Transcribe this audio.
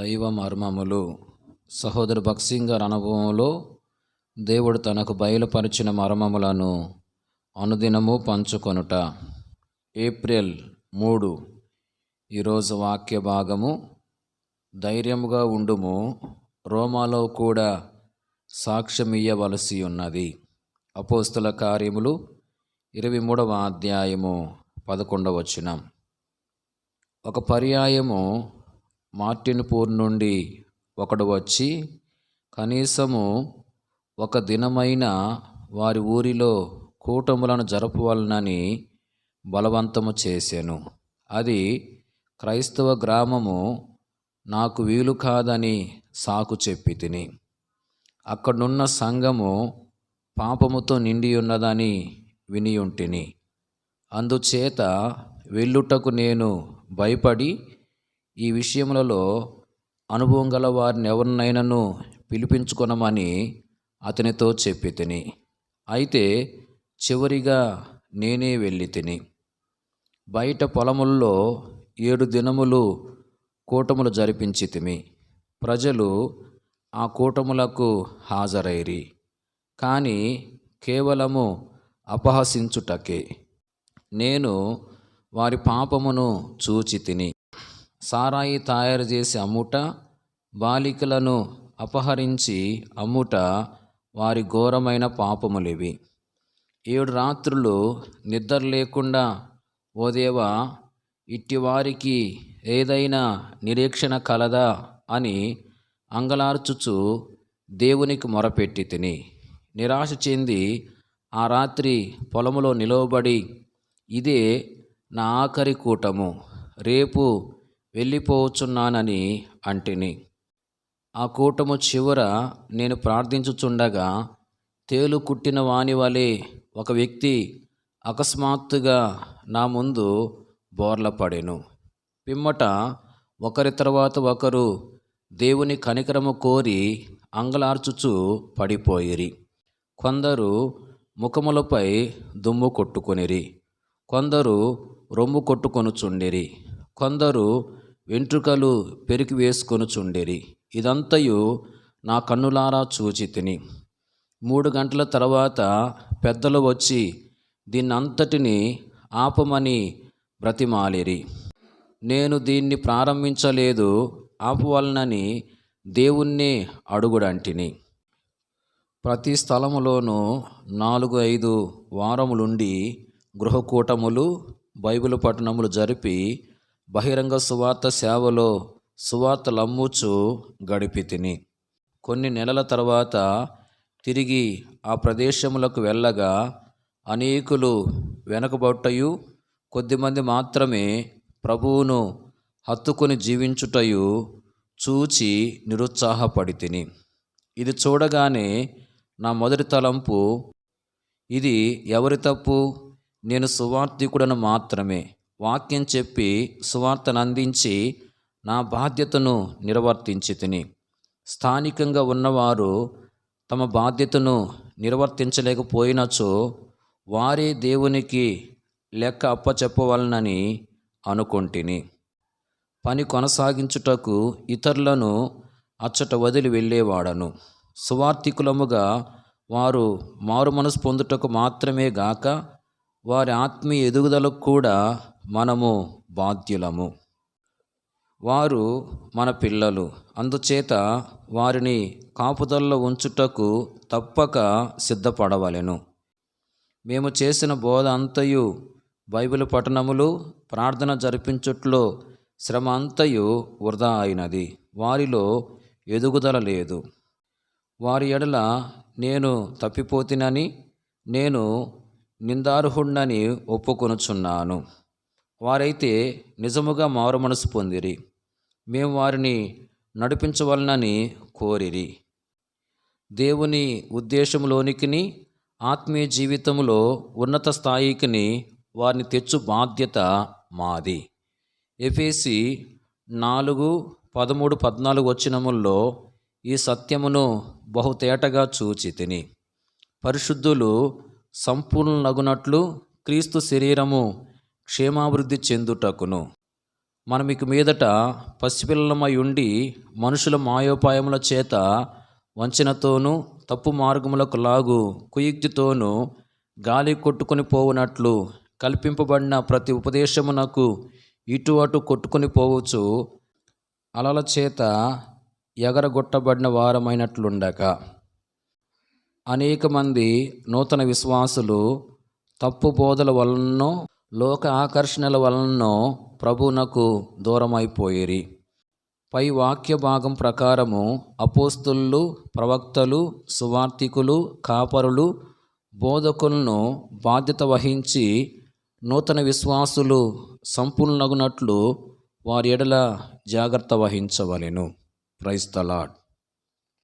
దైవ మర్మములు. సహోదరు భక్సింగ్ గారి అనుభవంలో దేవుడు తనకు బయలుపరిచిన మర్మములను అనుదినము పంచుకొనుట. ఏప్రిల్ మూడు ఈరోజు వాక్య భాగము. ధైర్యముగా ఉండుము రోమాలో కూడా సాక్ష్యమియ్యవలసి ఉన్నది అపోస్తుల కార్యములు ఇరవై మూడవ అధ్యాయము పదకొండవచనం ఒక పర్యాయము మార్టిన్పూర్ నుండి ఒకడు వచ్చి కనీసము ఒక దినమైన వారి ఊరిలో కూటములను జరపవలనని బలవంతము చేశాను అది క్రైస్తవ గ్రామము నాకు వీలు కాదని సాకు చెప్పి తిని. అక్కడున్న సంఘము పాపముతో నిండి ఉన్నదని వినియుంటిని. అందుచేత వెళ్ళుటకు నేను భయపడి ఈ విషయములలో అనుభవం గల వారిని ఎవరినైనాను పిలిపించుకొనమని అతనితో చెప్పి తిని అయితే చివరిగా నేనే వెళ్ళి తిని బయట పొలముల్లో ఏడు దినములు కూటములు జరిపించి తిమి ప్రజలు ఆ కూటములకు హాజరైరి. కానీ కేవలము అపహసించుటకే నేను వారి పాపమును చూచి తిని సారాయి తయారు చేసి అమ్ముట బాలికలను అపహరించి అమ్ముట వారి ఘోరమైన పాపములివి. ఏడు రాత్రులు నిద్ర లేకుండా ఓ దేవా ఏదైనా నిరీక్షణ కలదా అని అంగలార్చుచు దేవునికి మొరపెట్టి తిని. నిరాశ చెంది ఆ రాత్రి పొలములో నిలవబడి ఇదే నా ఆఖరి కూటము. రేపు వెళ్ళిపోవచ్చున్నానని అంటిని. ఆ కూటము చివర నేను ప్రార్థించుచుండగా తేలు కుట్టిన వాని వలె ఒక వ్యక్తి అకస్మాత్తుగా నా ముందు బోర్లపడెను. పిమ్మట ఒకరి తర్వాత ఒకరు దేవుని కనికరము కోరి అంగలార్చుచు పడిపోయిరి. కొందరు ముఖములపై దుమ్ము కొట్టుకొనిరి. కొందరు రొమ్ము కొట్టుకొనుచుండిరి. కొందరు వెంట్రుకలు పెరికి వేసుకొనుచుండిరి. ఇదంతయు నా కన్నులారా చూచి తిని. మూడు గంటల తర్వాత పెద్దలు వచ్చి దీన్నంతటిని ఆపమని బ్రతిమాలిరి. నేను దీన్ని ప్రారంభించలేదు ఆపవలనని దేవుణ్ణి అడుగుడంటిని. ప్రతి స్థలములోనూ నాలుగు ఐదు వారములుండి గృహకూటములు బైబిల్ పట్టణములు జరిపి బహిరంగ సువార్త సేవలో సువార్తలమ్ముచు గడిపి తిని. కొన్ని నెలల తర్వాత తిరిగి ఆ ప్రదేశములకు వెళ్ళగా అనేకులు వెనకబొట్టయు కొద్దిమంది మాత్రమే ప్రభువును హత్తుకొని జీవించుటయు చూచి నిరుత్సాహపడి తిని. ఇది చూడగానే నా మొదటి తలంపు ఇది ఎవరి తప్పు? నేను సువార్థికుడను మాత్రమే. వాక్యం చెప్పి సువార్తను అందించి నా బాధ్యతను నిర్వర్తించి తిని. స్థానికంగా ఉన్నవారు తమ బాధ్యతను నిర్వర్తించలేకపోయినచో వారే దేవునికి లెక్క అప్పచెప్పవలనని అనుకొంటిని. పని కొనసాగించుటకు ఇతరులను అచ్చట వదిలి వెళ్ళేవాడను. సువార్థికులముగా వారు మారు మనసు పొందుటకు మాత్రమే గాక వారి ఆత్మీయ ఎదుగుదలకు కూడా మనము బాధ్యులము. వారు మన పిల్లలు. అందుచేత వారిని కాపుదల్లో ఉంచుటకు తప్పక సిద్ధపడవలెను. మేము చేసిన బోధ అంతయు బైబిల్ పఠనములు ప్రార్థన జరిపించుట్లో శ్రమ అంతయు వృధా అయినది. వారిలో ఎదుగుదల లేదు. వారి ఎడల నేను తప్పిపోతినని నేను నిందార్హుణ్ణని ఒప్పుకొనుచున్నాను. వారైతే నిజముగా మారు మనసు పొందిరి. మేము వారిని నడిపించవలనని కోరిరి. దేవుని ఉద్దేశంలోనికిని ఆత్మీయ జీవితంలో ఉన్నత స్థాయికిని వారిని తెచ్చు బాధ్యత మాది. ఎఫేసి నాలుగు పదమూడు పద్నాలుగు వచ్చినముల్లో ఈ సత్యమును బహుతేటగా చూచి తిని పరిశుద్ధులు సంపూర్ణనగునట్లు క్రీస్తు శరీరము క్షేమాభివృద్ధి చెందుటకును. మనం ఇక మీదట పసిపిల్లలమై ఉండి మనుషుల మాయోపాయముల చేత వంచనతోనూ తప్పు మార్గములకు లాగు కుయుక్తితోనూ గాలి కొట్టుకుని పోవునట్లు కల్పింపబడిన ప్రతి ఉపదేశమునకు ఇటు అటు కొట్టుకుని పోవచ్చు. అలల చేత ఎగరగొట్టబడిన వారమైనట్లుండక. అనేక మంది నూతన విశ్వాసులు తప్పు బోధల వలనో లోక ఆకర్షణల వలనో ప్రభువునకు దూరమైపోయిరి. పై వాక్య భాగం ప్రకారము అపోస్తులు ప్రవక్తలు సువార్థికులు కాపరులు బోధకులను బాధ్యత వహించి నూతన విశ్వాసులు సంపూర్ణగునట్లు వారి ఎడల జాగ్రత్త వహించవలెను. ప్రైస్తలాడ్